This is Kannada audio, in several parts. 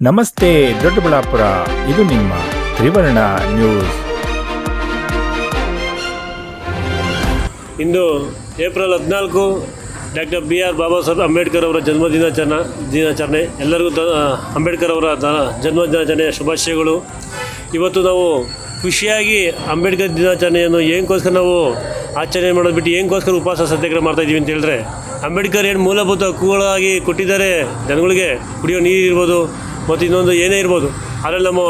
ನಮಸ್ತೆ, ದೊಡ್ಡಬಳ್ಳಾಪುರ. ಇದು ನಿಮ್ಮ ತ್ರಿವರ್ಣ ನ್ಯೂಸ್. ಇಂದು ಏಪ್ರಿಲ್ ಹದಿನಾಲ್ಕು, doctor B R Baba Saheb Ambedkar ಅವರ ಜನ್ಮ ದಿನಾಚರಣೆ ದಿನಾಚರಣೆ. ಎಲ್ಲರಿಗೂ ದ, ಅಂಬೇಡ್ಕರ್ ಅವರ ದ, ಜನ್ಮ ದಿನಾಚರಣೆಯ ಶುಭಾಶಯಗಳು. ಇವತ್ತು ನಾವು ಖುಷಿಯಾಗಿ ಅಂಬೇಡ್ಕರ್ ದಿನಾಚರಣೆಯನ್ನು ಏನಕ್ಕೋಸ್ಕರ ನಾವು ಆಚರಣೆ ಮಾಡೋದು ಬಿಟ್ಟು ಏನಕ್ಕೋಸ್ಕರ ಉಪವಾಸ ಸತ್ಯಾಗ್ರಹ ಮಾಡ್ತಾ ಇದ್ದೀವಿ ಅಂತ ಹೇಳಿದ್ರೆ, ಅಂಬೇಡ್ಕರ್ ಏನು ಮೂಲಭೂತ ಹಕ್ಕುಗಳಾಗಿ ಕೊಟ್ಟಿದ್ದಾರೆ ಜನಗಳಿಗೆ ಕುಡಿಯೋ ನೀರು ಇರ್ಬೋದು ಮತ್ತು ಇನ್ನೊಂದು ಏನೇ ಇರ್ಬೋದು. ಅದರಲ್ಲಿ ನಮ್ಮ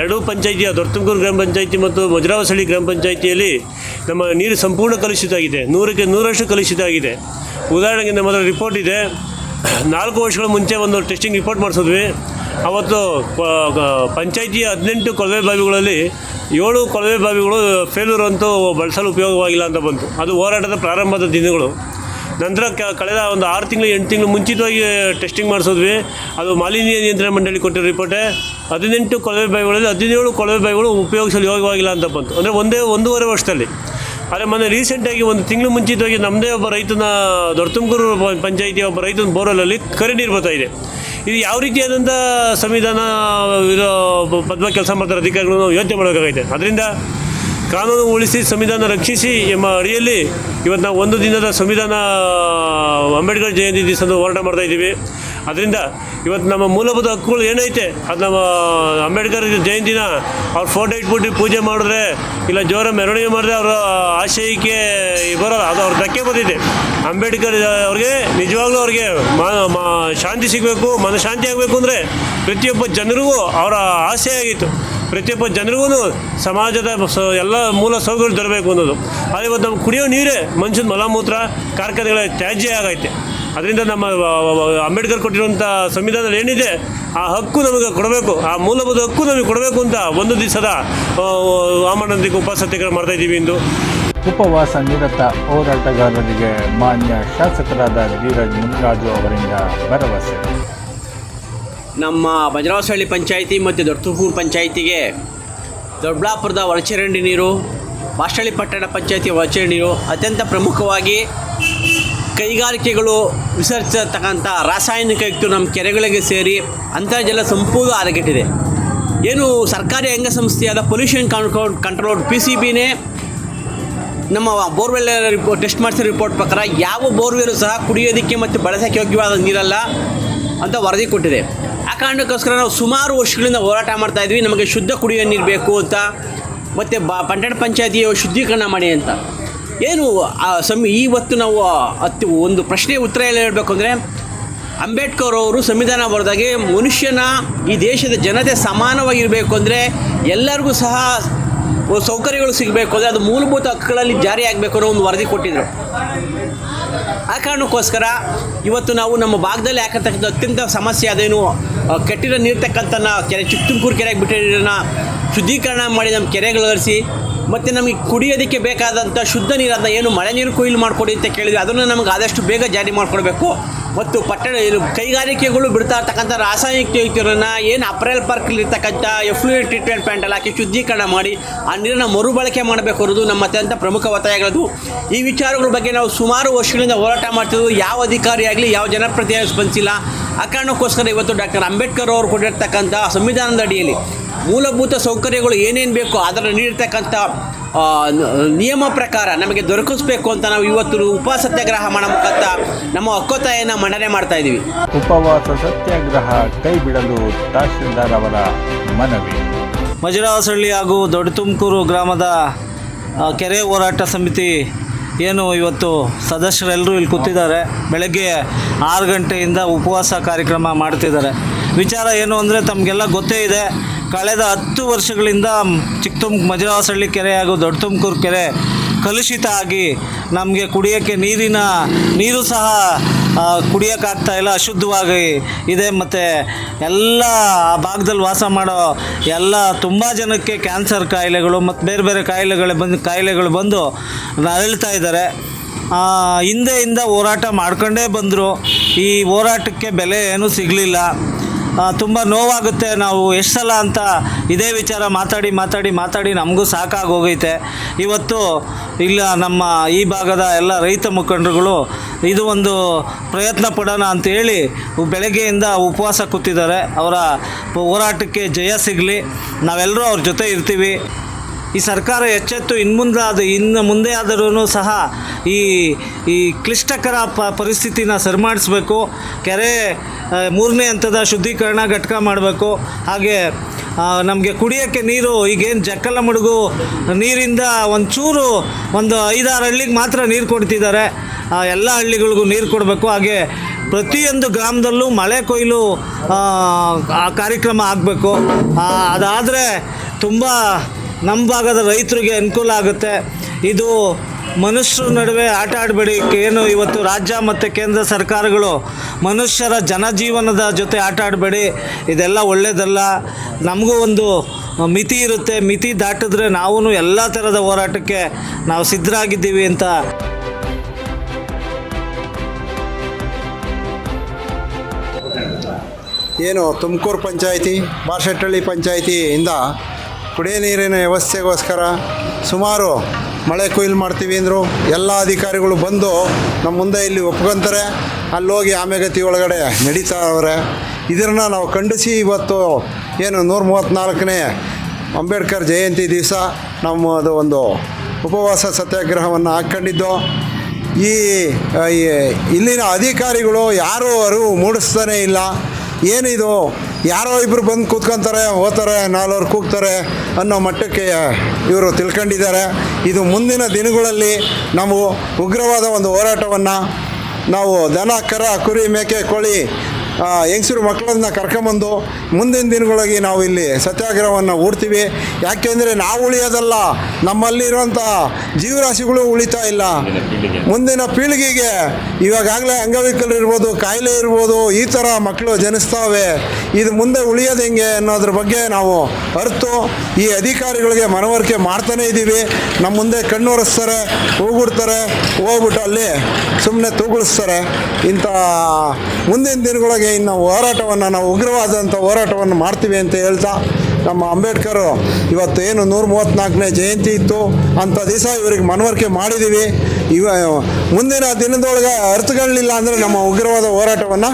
ಎರಡು ಪಂಚಾಯಿತಿಯ ದೊಡ್ಡತುಮಕೂರು ಗ್ರಾಮ ಪಂಚಾಯಿತಿ ಮತ್ತು ಮುಜರಾವಸಳ್ಳಿ ಗ್ರಾಮ ಪಂಚಾಯಿತಿಯಲ್ಲಿ ನಮ್ಮ ನೀರು ಸಂಪೂರ್ಣ ಕಲುಷಿತ ಆಗಿದೆ ನೂರಕ್ಕೆ ನೂರಷ್ಟು ಕಲುಷಿತ ಆಗಿದೆ ಉದಾಹರಣೆಗೆ ನಮ್ಮ ಹತ್ರ ರಿಪೋರ್ಟ್ ಇದೆ. ನಾಲ್ಕು ವರ್ಷಗಳ ಮುಂಚೆ ಒಂದು ಟೆಸ್ಟಿಂಗ್ ರಿಪೋರ್ಟ್ ಮಾಡಿಸಿದ್ವಿ. ಅವತ್ತು ಪಂಚಾಯಿತಿಯ ಹದಿನೆಂಟು ಕೊಳವೆ ಬಾವಿಗಳಲ್ಲಿ ಏಳು ಕೊಳವೆ ಬಾವಿಗಳು ಫೇಲ್ಯೂರ್ ಅಂತೂ ಬಳಸಲು ಉಪಯೋಗವಾಗಿಲ್ಲ ಅಂತ ಬಂತು. ಅದು ಹೋರಾಟದ ಪ್ರಾರಂಭದ ದಿನಗಳು. ನಂತರ ಕಳೆದ ಒಂದು ಆರು ತಿಂಗಳು, ಎಂಟು ತಿಂಗಳು ಮುಂಚಿತವಾಗಿ ಟೆಸ್ಟಿಂಗ್ ಮಾಡಿಸಿದ್ವಿ. ಅದು ಮಾಲಿನ್ಯ ನಿಯಂತ್ರಣ ಮಂಡಳಿ ಕೊಟ್ಟಿರೋ ರಿಪೋರ್ಟೆ ಹದಿನೆಂಟು ಕೊಳವೆ ಬಾವಿಗಳಲ್ಲಿ ಹದಿನೇಳು ಕೊಳವೆ ಬಾವಿಗಳು ಉಪಯೋಗಿಸಲು ಯೋಗ್ಯವಾಗಿಲ್ಲ ಅಂತ ಬಂತು. ಅಂದರೆ ಒಂದೇ ಒಂದೂವರೆ ವರ್ಷದಲ್ಲಿ. ಆದರೆ ಮೊನ್ನೆ ರೀಸೆಂಟಾಗಿ ಒಂದು ತಿಂಗಳು ಮುಂಚಿತವಾಗಿ ನಮ್ಮದೇ ಒಬ್ಬ ರೈತನ ದೊಡ್ಡ ತುಮಕೂರು ಪಂಚಾಯಿತಿಯ ಒಬ್ಬ ರೈತನ ಬೋರಲಲ್ಲಿ ಕರೆ ನೀರು ಬರ್ತಾ ಇದೆ. ಇದು ಯಾವ ರೀತಿಯಾದಂಥ ಸಂವಿಧಾನ ಇರೋ ಪದ್ಮ ಕೆಲಸ ಮಾಡ್ತಾರೆ ಅಧಿಕಾರಿಗಳು ಯೋಚನೆ ಮಾಡಬೇಕಾಗೈತೆ. ಅದರಿಂದ ಕಾನೂನು ಉಳಿಸಿ ಸಂವಿಧಾನ ರಕ್ಷಿಸಿ ಎಂಬ ಅಡಿಯಲ್ಲಿ ಇವತ್ತು ನಾವು ಒಂದು ದಿನದ ಸಂವಿಧಾನ ಅಂಬೇಡ್ಕರ್ ಜಯಂತಿ ದಿವಸ ಹೋರಾಟ ಮಾಡ್ತಾ ಇದ್ದೀವಿ. ಅದರಿಂದ ಇವತ್ತು ನಮ್ಮ ಮೂಲಭೂತ ಹಕ್ಕುಗಳು ಏನೈತೆ? ಅದು ನಮ್ಮ ಅಂಬೇಡ್ಕರ್ ಜಯಂತಿನ ಅವ್ರ ಫೋಟೋ ಇಟ್ಬಿಟ್ಟು ಪೂಜೆ ಮಾಡಿದ್ರೆ ಇಲ್ಲ ಜೋರ ಮೆರವಣಿಗೆ ಮಾಡಿದ್ರೆ ಅವರ ಆಶಯಕ್ಕೆ ಬರೋಲ್ಲ. ಅದು ಅವ್ರ ಧಕ್ಕೆ ಬಂದಿದೆ. ಅಂಬೇಡ್ಕರ್ ಅವ್ರಿಗೆ ನಿಜವಾಗ್ಲೂ ಅವ್ರಿಗೆ ಶಾಂತಿ ಸಿಗಬೇಕು, ಮನಃಶಾಂತಿ ಆಗಬೇಕು ಅಂದರೆ ಪ್ರತಿಯೊಬ್ಬ ಜನರಿಗೂ ಅವರ ಆಸೆ ಆಗಿತ್ತು. ಪ್ರತಿಯೊಬ್ಬ ಜನರಿಗೂ ಸಮಾಜದ ಎಲ್ಲ ಮೂಲ ಸೌಕರ್ಯ ತರಬೇಕು ಅನ್ನೋದು. ಆದರೆ ಇವತ್ತು ನಮ್ಮ ಕುಡಿಯೋ ನೀರೇ ಮನುಷ್ಯನ ಮಲಮೂತ್ರ, ಕಾರ್ಖಾನೆಗಳ ತ್ಯಾಜ್ಯ ಆಗೈತೆ. ಅದರಿಂದ ನಮ್ಮ ಅಂಬೇಡ್ಕರ್ ಕೊಟ್ಟಿರುವಂಥ ಸಂವಿಧಾನದಲ್ಲಿ ಏನಿದೆ, ಆ ಹಕ್ಕು ನಮಗೆ ಕೊಡಬೇಕು, ಆ ಮೂಲಭೂತ ಹಕ್ಕು ನಮಗೆ ಕೊಡಬೇಕು ಅಂತ ಒಂದು ದಿವಸದ ವಾಮನಂದಿಗೆ ಉಪವಾಸ ಸತ್ಯಾಗ್ರಹ ಮಾಡ್ತಾ ಇದ್ದೀವಿ ಇಂದು. ಉಪವಾಸ ನಿರತ ಹೋರಾಟಗಾರರಿಗೆ ಮಾನ್ಯ ಶಾಸಕರಾದ ಧೀರಜ್ ಮುನ್ರಾಜು ಅವರಿಂದ ಭರವಸೆ. ನಮ್ಮ ಬಜರಾವಸಹಳ್ಳಿ ಪಂಚಾಯಿತಿ ಮತ್ತು ದೊಡ್ಡತೂಪೂರು ಪಂಚಾಯಿತಿಗೆ ದೊಡ್ಡಬಳ್ಳಾಪುರದ ಒಳಚರಂಡಿ ನೀರು ಬಾಷಳ್ಳಿ ಪಟ್ಟಣ ಪಂಚಾಯಿತಿ ಒಳಚರಂಡಿ ನೀರು ಅತ್ಯಂತ ಪ್ರಮುಖವಾಗಿ ಕೈಗಾರಿಕೆಗಳು ವಿಸರ್ಜಿಸತಕ್ಕಂಥ ರಾಸಾಯನಿಕಯುಕ್ತ ನಮ್ಮ ಕೆರೆಗಳಿಗೆ ಸೇರಿ ಅಂತರ್ಜಲ ಸಂಪೂರ್ಣ ಹದಗೆಟ್ಟಿದೆ ಏನು ಸರ್ಕಾರಿ ಅಂಗಸಂಸ್ಥೆಯಾದ pollution control control P C ಬಿನೇ ನಮ್ಮ ಬೋರ್ವೆಲ್ ರಿಪೋರ್ಟ್ ಟೆಸ್ಟ್ ಮಾಡಿಸಿದ ರಿಪೋರ್ಟ್ ಪ್ರಕಾರ ಯಾವ ಬೋರ್ವೆಲ್ ಸಹ ಕುಡಿಯೋದಕ್ಕೆ ಮತ್ತು ಬಳಸೋಕ್ಕೆ ಯೋಗ್ಯವಾದ ನೀರಲ್ಲ. ಅಂತ ವರದಿ ಕೊಟ್ಟಿದೆ. ಆ ಕಾರಣಕ್ಕೋಸ್ಕರ ನಾವು ಸುಮಾರು ವರ್ಷಗಳಿಂದ ಹೋರಾಟ ಮಾಡ್ತಾ ಇದ್ವಿ. ನಮಗೆ ಶುದ್ಧ ಕುಡಿಯೋ ನೀರು ಬೇಕು ಅಂತ. ಮತ್ತು ಬ ಪಟ್ಟಣ ಪಂಚಾಯತಿಯ ಶುದ್ಧೀಕರಣ ಮಾಡಿ ಅಂತ. ಏನು, ಆ ಸಂ ಇವತ್ತು ನಾವು ಅತ್ತು, ಒಂದು ಪ್ರಶ್ನೆ ಉತ್ತರ ಎಲ್ಲ ಹೇಳಬೇಕು ಅಂದರೆ, ಅಂಬೇಡ್ಕರ್ ಅವರು ಸಂವಿಧಾನ ಬರೆದಾಗೆ ಮನುಷ್ಯನ ಈ ದೇಶದ ಜನತೆ ಸಮಾನವಾಗಿರಬೇಕು ಅಂದರೆ ಎಲ್ಲರಿಗೂ ಸಹ ಸೌಕರ್ಯಗಳು ಸಿಗಬೇಕು ಅಂದರೆ ಅದು ಮೂಲಭೂತ ಹಕ್ಕುಗಳಲ್ಲಿ ಜಾರಿ ಆಗಬೇಕು ಅನ್ನೋ ಒಂದು ವರದಿ ಕೊಟ್ಟಿದ್ದರು ಆ ಕಾರಣಕ್ಕೋಸ್ಕರ ಇವತ್ತು ನಾವು ನಮ್ಮ ಭಾಗದಲ್ಲಿ ಹಾಕತಕ್ಕಂಥ ಅತ್ಯಂತ ಸಮಸ್ಯೆ ಅದೇನು ಕೆಟ್ಟಿರ ನೀರ್ತಕ್ಕಂಥ ಕೆರೆ ಚಿಕ್ಕ ತುಮಕೂರು ಕೆರೆಗೆ ಬಿಟ್ಟಿರೋನ ಶುದ್ಧೀಕರಣ ಮಾಡಿ ನಮ್ಮ ಕೆರೆಗಳು ಹರಿಸಿ ಮತ್ತು ನಮಗೆ ಕುಡಿಯೋದಕ್ಕೆ ಬೇಕಾದಂಥ ಶುದ್ಧ ನೀರನ್ನು ಏನು ಮಳೆ ನೀರು ಕೊಯ್ಲು ಮಾಡಿಕೊಡಿ ಅಂತ ಕೇಳಿದ್ವಿ. ಅದನ್ನು ನಮಗೆ ಆದಷ್ಟು ಬೇಗ ಜಾರಿ ಮಾಡಿಕೊಡ್ಬೇಕು. ಮತ್ತು ಪಟ್ಟಣ ಕೈಗಾರಿಕೆಗಳು ಬಿಡ್ತಾ ಇರ್ತಕ್ಕಂಥ ರಾಸಾಯನಿಕ ಯುಕ್ತಿಗಳನ್ನು ಏನು ಅಪ್ರೇಲ್ ಪಾರ್ಕ್ಲಿರ್ತಕ್ಕಂಥ ಎಫ್ಲೂಯೆಂಟ್ ಟ್ರೀಟ್ಮೆಂಟ್ ಪ್ಲಾಂಟಲ್ಲಿ ಹಾಕಿ ಶುದ್ಧೀಕರಣ ಮಾಡಿ ಆ ನೀರನ್ನು ಮರುಬಳಕೆ ಮಾಡಬೇಕು ಅನ್ನೋದು ನಮ್ಮ ಅತ್ಯಂತ ಪ್ರಮುಖ ಒತ್ತಾಯಗಳದು. ಈ ವಿಚಾರಗಳ ಬಗ್ಗೆ ನಾವು ಸುಮಾರು ವರ್ಷಗಳಿಂದ ಹೋರಾಟ ಮಾಡ್ತಿದ್ವು. ಯಾವ ಅಧಿಕಾರಿಯಾಗಲಿ ಯಾವ ಜನಪ್ರತಿನಿಧಿ ಸ್ಪಂದಿಸಿಲ್ಲ ಆ ಕಾರಣಕ್ಕೋಸ್ಕರ ಇವತ್ತು ಡಾಕ್ಟರ್ ಅಂಬೇಡ್ಕರ್ ಅವರು ಕೊಟ್ಟಿರ್ತಕ್ಕಂಥ ಸಂವಿಧಾನದ ಅಡಿಯಲ್ಲಿ ಮೂಲಭೂತ ಸೌಕರ್ಯಗಳು ಏನೇನು ಬೇಕೋ ಅದನ್ನು ನೀಡಿರ್ತಕ್ಕಂಥ ನಿಯಮ ಪ್ರಕಾರ ನಮಗೆ ದೊರಕಿಸ್ಬೇಕು ಅಂತ ನಾವು ಇವತ್ತು ಉಪ ಸತ್ಯಾಗ್ರಹ ಮಾಡೋ ಮುಖಾಂತರ ನಮ್ಮ ಹಕ್ಕೊತ್ತಾಯನ್ನು ಮಂಡನೆ ಮಾಡ್ತಾ ಇದ್ದೀವಿ. ಉಪವಾಸ ಸತ್ಯಾಗ್ರಹ ಕೈ ಬಿಡಲು ತಹಶೀಲ್ದಾರ್ ಅವರ ಮನವಿ. ಮಜುರಾವಸಳ್ಳಿ ಹಾಗೂ ದೊಡ್ಡ ತುಮಕೂರು ಗ್ರಾಮದ ಕೆರೆ ಹೋರಾಟ ಸಮಿತಿ ಏನು ಇವತ್ತು ಸದಸ್ಯರೆಲ್ಲರೂ ಇಲ್ಲಿ ಕೂತಿದ್ದಾರೆ. ಬೆಳಗ್ಗೆ ಆರು ಗಂಟೆಯಿಂದ ಉಪವಾಸ ಕಾರ್ಯಕ್ರಮ ಮಾಡ್ತಿದ್ದಾರೆ. ವಿಚಾರ ಏನು ಅಂದರೆ ತಮಗೆಲ್ಲ ಗೊತ್ತೇ ಇದೆ. ಕಳೆದ ಹತ್ತು ವರ್ಷಗಳಿಂದ ಚಿಕ್ಕ ಮಜರಾಸಳ್ಳಿ ಕೆರೆ ಹಾಗೂ ದೊಡ್ಡ ತುಮಕೂರು ಕೆರೆ ಕಲುಷಿತ ಆಗಿ ನಮಗೆ ಕುಡಿಯೋಕ್ಕೆ ನೀರಿನ, ನೀರು ಸಹ ಕುಡಿಯೋಕ್ಕಾಗ್ತಾ ಇಲ್ಲ, ಅಶುದ್ಧವಾಗಿ ಇದೆ. ಮತ್ತು ಎಲ್ಲ ಆ ಭಾಗದಲ್ಲಿ ವಾಸ ಮಾಡೋ ಎಲ್ಲ ತುಂಬ ಜನಕ್ಕೆ ಕ್ಯಾನ್ಸರ್ ಕಾಯಿಲೆಗಳು ಮತ್ತು ಬೇರೆ ಬೇರೆ ಕಾಯಿಲೆಗಳು ಬಂದು ಕಾಯಿಲೆಗಳು ಬಂದು ನರಳ್ತಾ ಇದ್ದಾರೆ. ಹಿಂದೆಯಿಂದ ಹೋರಾಟ ಮಾಡ್ಕೊಂಡೇ ಬಂದರು. ಈ ಹೋರಾಟಕ್ಕೆ ಬೆಲೆ ಏನೂ ಸಿಗಲಿಲ್ಲ. ತುಂಬ ನೋವಾಗುತ್ತೆ. ನಾವು ಎಷ್ಟು ಸಲ ಅಂತ ಇದೇ ವಿಚಾರ ಮಾತಾಡಿ ಮಾತಾಡಿ ಮಾತಾಡಿ ನಮಗೂ ಸಾಕಾಗೋಗೈತೆ. ಇವತ್ತು ಇಲ್ಲ ನಮ್ಮ ಈ ಭಾಗದ ಎಲ್ಲ ರೈತ ಮುಖಂಡರುಗಳು ಇದು ಒಂದು ಪ್ರಯತ್ನ ಪಡೋಣ ಅಂತೇಳಿ ಬೆಳಗ್ಗೆಯಿಂದ ಉಪವಾಸ ಕೂತಿದ್ದಾರೆ. ಅವರ ಹೋರಾಟಕ್ಕೆ ಜಯ ಸಿಗಲಿ. ನಾವೆಲ್ಲರೂ ಅವ್ರ ಜೊತೆ ಇರ್ತೀವಿ. ಈ ಸರ್ಕಾರ ಎಚ್ಚೆತ್ತು ಇನ್ನು ಮುಂದೆ ಅದು ಇನ್ನು ಮುಂದೆ ಆದರೂ ಸಹ ಈ ಈ ಕ್ಲಿಷ್ಟಕರ ಪ, ಪರಿಸ್ಥಿತಿನ ಸರಿಮಾಡಿಸ್ಬೇಕು. ಕೆರೆ ಮೂರನೇ ಹಂತದ ಶುದ್ಧೀಕರಣ ಘಟಕ ಮಾಡಬೇಕು. ಹಾಗೆ ನಮಗೆ ಕುಡಿಯೋಕ್ಕೆ ನೀರು, ಈಗೇನು ಜಕ್ಕಲ ಮಡುಗು ನೀರಿಂದ ಒಂಚೂರು ಒಂದು ಐದಾರು ಹಳ್ಳಿಗೆ ಮಾತ್ರ ನೀರು ಕೊಡ್ತಿದ್ದಾರೆ. ಎಲ್ಲ ಹಳ್ಳಿಗಳಿಗೂ ನೀರು ಕೊಡಬೇಕು. ಹಾಗೆ ಪ್ರತಿಯೊಂದು ಗ್ರಾಮದಲ್ಲೂ ಮಳೆ ಕೊಯ್ಲು ಕಾರ್ಯಕ್ರಮ ಆಗಬೇಕು. ಅದಾದರೆ ತುಂಬ ನಮ್ಮ ಭಾಗದ ರೈತರಿಗೆ ಅನುಕೂಲ ಆಗುತ್ತೆ. ಇದು ಮನುಷ್ಯರ ನಡುವೆ ಆಟ ಆಡಬೇಡಿ. ಏನು ಇವತ್ತು ರಾಜ್ಯ ಮತ್ತು ಕೇಂದ್ರ ಸರ್ಕಾರಗಳು ಮನುಷ್ಯರ ಜನಜೀವನದ ಜೊತೆ ಆಟ ಆಡಬೇಡಿ. ಇದೆಲ್ಲ ಒಳ್ಳೆಯದಲ್ಲ ನಮಗೂ ಒಂದು ಮಿತಿ ಇರುತ್ತೆ. ಮಿತಿ ದಾಟಿದ್ರೆ ನಾವೂ ಎಲ್ಲ ಥರದ ಹೋರಾಟಕ್ಕೆ ನಾವು ಸಿದ್ಧರಾಗಿದ್ದೀವಿ ಅಂತ ಏನು ತುಮಕೂರು ಪಂಚಾಯಿತಿ, ಬಾರ್ಶೆಟ್ಟಳ್ಳಿ ಪಂಚಾಯಿತಿಯಿಂದ ಕುಡಿಯ ನೀರಿನ ವ್ಯವಸ್ಥೆಗೋಸ್ಕರ ಸುಮಾರು ಮಳೆ ಕೊಯ್ಲು ಮಾಡ್ತೀವಿ ಅಂದರು ಎಲ್ಲ ಅಧಿಕಾರಿಗಳು ಬಂದು ನಮ್ಮ ಮುಂದೆ ಇಲ್ಲಿ ಒಪ್ಕೊಂತಾರೆ. ಅಲ್ಲೋಗಿ ಆಮೆಗತಿ ಒಳಗಡೆ ನಡೀತಾ ಅವರೆ. ಇದನ್ನು ನಾವು ಖಂಡಿಸಿ ಇವತ್ತು ಏನು ನೂರ ಮೂವತ್ತ್ನಾಲ್ಕನೇ ಅಂಬೇಡ್ಕರ್ ಜಯಂತಿ ದಿವಸ ನಮ್ಮದು ಒಂದು ಉಪವಾಸ ಸತ್ಯಾಗ್ರಹವನ್ನು ಹಾಕ್ಕೊಂಡಿದ್ದು. ಈ ಇಲ್ಲಿನ ಅಧಿಕಾರಿಗಳು ಯಾರೂ ಅರಿವು ಮೂಡಿಸ್ತಾನೇ ಇಲ್ಲ. ಏನಿದು ಯಾರೋ ಇಬ್ಬರು ಬಂದು ಕೂತ್ಕೊಂತಾರೆ ಓದ್ತಾರೆ ನಾಲ್ವರು ಕೂಗ್ತಾರೆ ಅನ್ನೋ ಮಟ್ಟಕ್ಕೆ ಇವರು ತಿಳ್ಕೊಂಡಿದ್ದಾರೆ. ಇದು ಮುಂದಿನ ದಿನಗಳಲ್ಲಿ ನಾವು ಉಗ್ರವಾದ ಒಂದು ಹೋರಾಟವನ್ನು ನಾವು ದನ, ಕರ, ಕುರಿ, ಮೇಕೆ, ಕೋಳಿ ಹೆಂಗಸರು ಮಕ್ಕಳನ್ನ ಕರ್ಕೊಂಬಂದು ಮುಂದಿನ ದಿನಗಳಿಗೆ ನಾವು ಇಲ್ಲಿ ಸತ್ಯಾಗ್ರಹವನ್ನು ಹೂಡ್ತೀವಿ ಯಾಕೆಂದರೆ ನಾವು ಉಳಿಯೋದಲ್ಲ ನಮ್ಮಲ್ಲಿರುವಂಥ ಜೀವರಾಶಿಗಳು ಉಳಿತಾ ಇಲ್ಲ. ಮುಂದಿನ ಪೀಳಿಗೆಗೆ ಇವಾಗಾಗಲೇ ಅಂಗವಿಕಲರು ಇರ್ಬೋದು, ಕಾಯಿಲೆ ಇರ್ಬೋದು, ಈ ಥರ ಮಕ್ಕಳು ಜನಿಸ್ತಾವೆ. ಇದು ಮುಂದೆ ಉಳಿಯೋದು ಹೆಂಗೆ ಅನ್ನೋದ್ರ ಬಗ್ಗೆ ನಾವು ಅರ್ತು ಈ ಅಧಿಕಾರಿಗಳಿಗೆ ಮನವರಿಕೆ ಮಾಡ್ತಾನೇ ಇದ್ದೀವಿ. ನಮ್ಮ ಮುಂದೆ ಕಣ್ಣೊರೆಸ್ತಾರೆ ಹೋಗ್ಬಿಡ್ತಾರೆ ಹೋಗ್ಬಿಟ್ಟು ಅಲ್ಲಿ ಸುಮ್ಮನೆ ತೂಗುಳಿಸ್ತಾರೆ. ಇಂಥ ಮುಂದಿನ ದಿನಗಳಿಗೆ ಇನ್ನು ಹೋರಾಟವನ್ನು, ನಾವು ಉಗ್ರವಾದಂಥ ಹೋರಾಟವನ್ನು ಮಾಡ್ತೀವಿ ಅಂತ ಹೇಳ್ತಾ ನಮ್ಮ ಅಂಬೇಡ್ಕರ್ ಇವತ್ತು ಏನು ನೂರ ಮೂವತ್ತ್ನಾಲ್ಕನೇ ಜಯಂತಿ ಇತ್ತು. ಅಂಥ ದಿವಸ ಇವರಿಗೆ ಮನವರಿಕೆ ಮಾಡಿದ್ದೀವಿ ಇವ, ಮುಂದಿನ ದಿನದೊಳಗೆ ಅರ್ಥಗಳಿಲ್ಲ ಅಂದರೆ ನಮ್ಮ ಉಗ್ರವಾದ ಹೋರಾಟವನ್ನು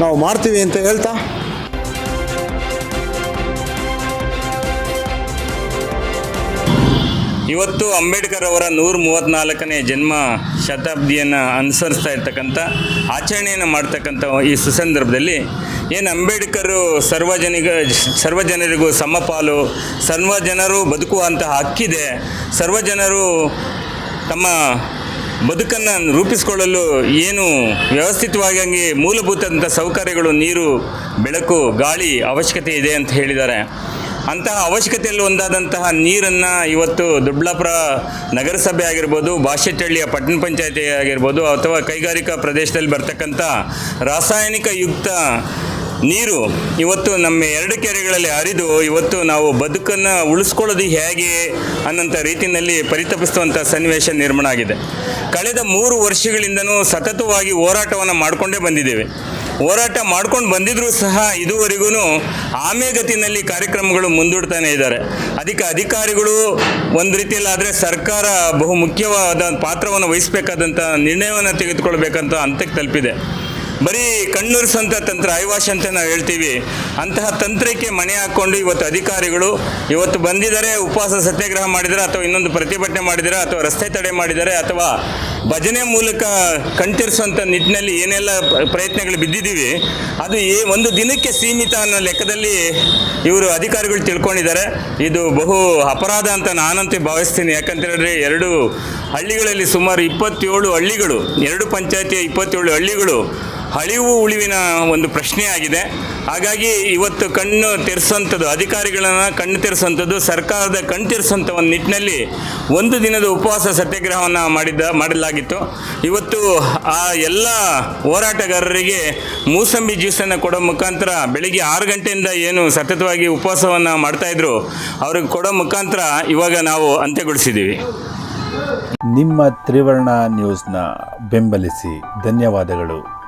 ನಾವು ಮಾಡ್ತೀವಿ ಅಂತ ಹೇಳ್ತಾ ಇವತ್ತು ಅಂಬೇಡ್ಕರ್ ಅವರ ನೂರ ಮೂವತ್ತ್ನಾಲ್ಕನೇ ಜನ್ಮ ಶತಾಬ್ದಿಯನ್ನು ಅನುಸರಿಸ್ತಾ ಇರ್ತಕ್ಕಂಥ ಆಚರಣೆಯನ್ನು ಮಾಡ್ತಕ್ಕಂಥ ಈ ಸುಸಂದರ್ಭದಲ್ಲಿ ಏನು ಅಂಬೇಡ್ಕರು ಸರ್ವಜನಿಗ ಸರ್ವಜನರಿಗೂ ಸಮಪಾಲು ಸರ್ವ ಜನರು ಬದುಕುವಂತಹ ಹಕ್ಕಿದೆ, ಸರ್ವಜನರು ತಮ್ಮ ಬದುಕನ್ನು ರೂಪಿಸಿಕೊಳ್ಳಲು ಏನು ವ್ಯವಸ್ಥಿತವಾಗಿ ಹಂಗೆ ಮೂಲಭೂತಂಥ ಸೌಕರ್ಯಗಳು, ನೀರು, ಬೆಳಕು, ಗಾಳಿ ಅವಶ್ಯಕತೆ ಇದೆ ಅಂತ ಹೇಳಿದ್ದಾರೆ. ಅಂತಹ ಅವಶ್ಯಕತೆಯಲ್ಲಿ ಒಂದಾದಂತಹ ನೀರನ್ನು ಇವತ್ತು ದೊಡ್ಡಬಳ್ಳಾಪುರ ನಗರಸಭೆ ಆಗಿರ್ಬೋದು ಬಾಶೆಟ್ಟಹಳ್ಳಿಯ ಪಟ್ಟಣ ಪಂಚಾಯತಿ ಆಗಿರ್ಬೋದು, ಅಥವಾ ಕೈಗಾರಿಕಾ ಪ್ರದೇಶದಲ್ಲಿ ಬರ್ತಕ್ಕಂಥ ರಾಸಾಯನಿಕ ಯುಕ್ತ ನೀರು ಇವತ್ತು ನಮ್ಮ ಎರಡು ಕೆರೆಗಳಲ್ಲಿ ಹರಿದು ಇವತ್ತು ನಾವು ಬದುಕನ್ನು ಉಳಿಸ್ಕೊಳ್ಳೋದು ಹೇಗೆ ಅನ್ನೋಂಥ ರೀತಿಯಲ್ಲಿ ಪರಿತಪಿಸುವಂಥ ಸನ್ನಿವೇಶ ನಿರ್ಮಾಣ ಆಗಿದೆ. ಕಳೆದ ಮೂರು ವರ್ಷಗಳಿಂದನೂ ಸತತವಾಗಿ ಹೋರಾಟವನ್ನು ಮಾಡಿಕೊಂಡೇ ಬಂದಿದ್ದೇವೆ. ಹೋರಾಟ ಮಾಡ್ಕೊಂಡು ಬಂದಿದ್ರೂ ಸಹ ಇದುವರೆಗೂ ಆಮೇಗತಿನಲ್ಲಿ ಕಾರ್ಯಕ್ರಮಗಳು ಮುಂದೂಡ್ತಾನೆ ಇದ್ದಾರೆ. ಅದಕ್ಕೆ ಅಧಿಕಾರಿಗಳು ಒಂದು ರೀತಿಯಲ್ಲಿ ಆದರೆ ಸರ್ಕಾರ ಬಹು ಮುಖ್ಯವಾದ ಪಾತ್ರವನ್ನು ವಹಿಸಬೇಕಾದಂಥ ನಿರ್ಣಯವನ್ನು ತೆಗೆದುಕೊಳ್ಬೇಕಂತ ಹಂತಕ್ಕೆ ತಲುಪಿದೆ. ಬರೀ ಕಣ್ಣುರಿಸುವಂಥ ತಂತ್ರ, ಐವಾಶ್ ಅಂತ ನಾವು ಹೇಳ್ತೀವಿ. ಅಂತಹ ತಂತ್ರಕ್ಕೆ ಮಣೆ ಹಾಕ್ಕೊಂಡು ಇವತ್ತು ಅಧಿಕಾರಿಗಳು ಇವತ್ತು ಬಂದಿದ್ದಾರೆ, ಉಪವಾಸ ಸತ್ಯಾಗ್ರಹ ಮಾಡಿದರೆ ಅಥವಾ ಇನ್ನೊಂದು ಪ್ರತಿಭಟನೆ ಮಾಡಿದರೆ ಅಥವಾ ರಸ್ತೆ ತಡೆ ಮಾಡಿದ್ದಾರೆ ಅಥವಾ ಭಜನೆ ಮೂಲಕ ಕಣ್ತಿರಿಸುವಂಥ ನಿಟ್ಟಿನಲ್ಲಿ ಏನೆಲ್ಲ ಪ್ರಯತ್ನಗಳು ಬಿದ್ದಿದ್ದೀವಿ ಅದು ಏ ಒಂದು ದಿನಕ್ಕೆ ಸೀಮಿತ ಅನ್ನೋ ಲೆಕ್ಕದಲ್ಲಿ ಇವರು ಅಧಿಕಾರಿಗಳು ತಿಳ್ಕೊಂಡಿದ್ದಾರೆ. ಇದು ಬಹು ಅಪರಾಧ ಅಂತ ನಾನಂತೆ ಭಾವಿಸ್ತೀನಿ. ಯಾಕಂತ ಹೇಳಿದ್ರೆ ಎರಡು ಹಳ್ಳಿಗಳಲ್ಲಿ ಸುಮಾರು ಇಪ್ಪತ್ತೇಳು ಹಳ್ಳಿಗಳು, ಎರಡು ಪಂಚಾಯತಿಯ ಇಪ್ಪತ್ತೇಳು ಹಳ್ಳಿಗಳು ಅಳಿವು ಉಳಿವಿನ ಒಂದು ಪ್ರಶ್ನೆ ಆಗಿದೆ ಹಾಗಾಗಿ ಇವತ್ತು ಕಣ್ಣು ತೆರೆಸುವಂಥದ್ದು, ಅಧಿಕಾರಿಗಳನ್ನು ಕಣ್ಣು ತೆರೆಸುವಂಥದ್ದು, ಸರ್ಕಾರದ ಕಣ್ಣು ತೆರೆಸುವಂಥ ಒಂದು ನಿಟ್ಟಿನಲ್ಲಿ ಒಂದು ದಿನದ ಉಪವಾಸ ಸತ್ಯಾಗ್ರಹವನ್ನು ಮಾಡಿದ್ದ, ಮಾಡಲಾಗಿತ್ತು. ಇವತ್ತು ಆ ಎಲ್ಲ ಹೋರಾಟಗಾರರಿಗೆ ಮೂಸಂಬಿ ಜ್ಯೂಸನ್ನು ಕೊಡೋ ಮುಖಾಂತರ ಬೆಳಿಗ್ಗೆ ಆರು ಗಂಟೆಯಿಂದ ಏನು ಸತತವಾಗಿ ಉಪವಾಸವನ್ನು ಮಾಡ್ತಾಯಿದ್ರು ಅವ್ರಿಗೆ ಕೊಡೋ ಮುಖಾಂತರ ಇವಾಗ ನಾವು ಅಂತ್ಯಗೊಳಿಸಿದ್ದೀವಿ. ನಿಮ್ಮ ತ್ರಿವರ್ಣ ನ್ಯೂಸ್ನ ಬೆಂಬಲಿಸಿ ಧನ್ಯವಾದಗಳು.